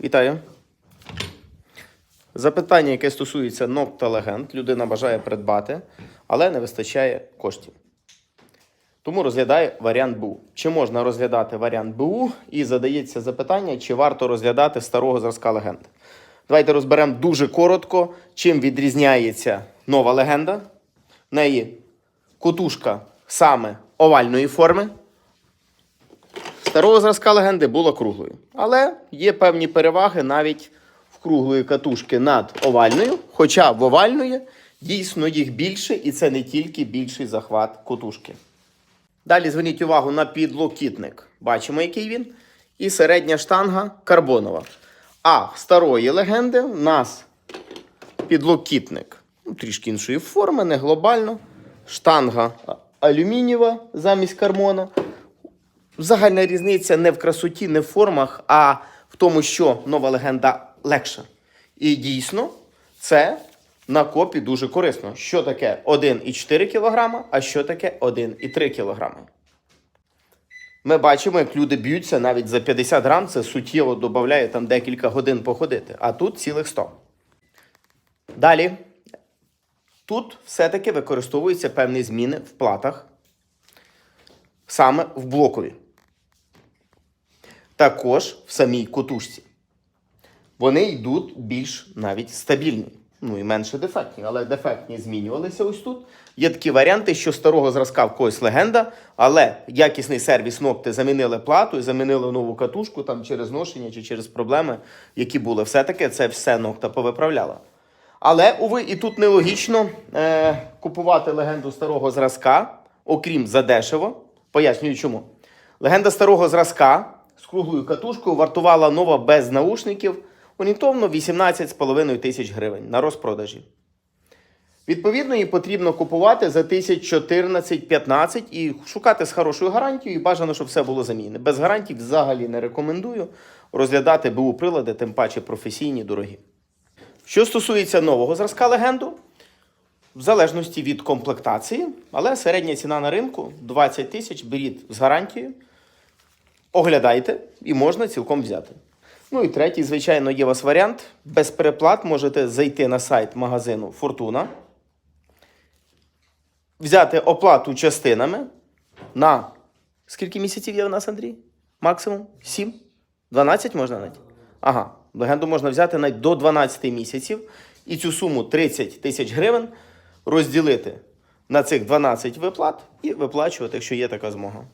Вітаю. Запитання, яке стосується ног та легенд, людина бажає придбати, але не вистачає коштів. Тому розглядає варіант БУ. Чи можна розглядати варіант БУ і задається запитання, чи варто розглядати старого зразка легенд. Давайте розберемо дуже коротко, чим відрізняється нова легенда. В неї кутушка саме овальної форми. Старого зразка легенди була круглою. Але є певні переваги навіть в круглої катушки над овальною, хоча в овальної дійсно їх більше, і це не тільки більший захват катушки. Далі зверніть увагу на підлокітник. Бачимо, який він. І середня штанга карбонова. А в старої легенди в нас підлокітник. Ну, трішки іншої форми, не глобально. Штанга алюмінієва замість кармона. Загальна різниця не в красоті, не в формах, а в тому, що нова легенда легша. І дійсно, це на копі дуже корисно. Що таке 1,4 кг, а що таке 1,3 кг. Ми бачимо, як люди б'ються навіть за 50 грам, це суттєво додає там декілька годин походити, а тут цілих 100. Далі. Тут все-таки використовуються певні зміни в платах, саме в блокові. Також в самій котушці. Вони йдуть більш навіть стабільні. Ну і менше дефектні, але дефектні змінювалися ось тут. Є такі варіанти, що старого зразка в когось легенда, але якісний сервіс ногти замінили плату і замінили нову катушку там через ношення чи через проблеми, які були. Все-таки це все ногта повиправляла. Але, уви, і тут нелогічно е, купувати легенду старого зразка, окрім задешево. Пояснюю чому. Легенда старого зразка з круглою катушкою вартувала нова без наушників орієнтовно 18,5 тисяч гривень на розпродажі. Відповідно, її потрібно купувати за 1014-15 і шукати з хорошою гарантією. І бажано, щоб все було замінне. Без гарантій взагалі не рекомендую розглядати БУ прилади, тим паче професійні, дорогі. Що стосується нового зразка легенду, в залежності від комплектації, але середня ціна на ринку 20 тисяч, беріть з гарантією, оглядайте і можна цілком взяти. Ну і третій, звичайно, є у вас варіант. Без переплат можете зайти на сайт магазину Фортуна, взяти оплату частинами на скільки місяців є у нас, Андрій? Максимум? 7? 12 можна навіть? Ага, легенду можна взяти навіть до 12 місяців. І цю суму 30 тисяч гривень розділити на цих 12 виплат і виплачувати, якщо є така змога.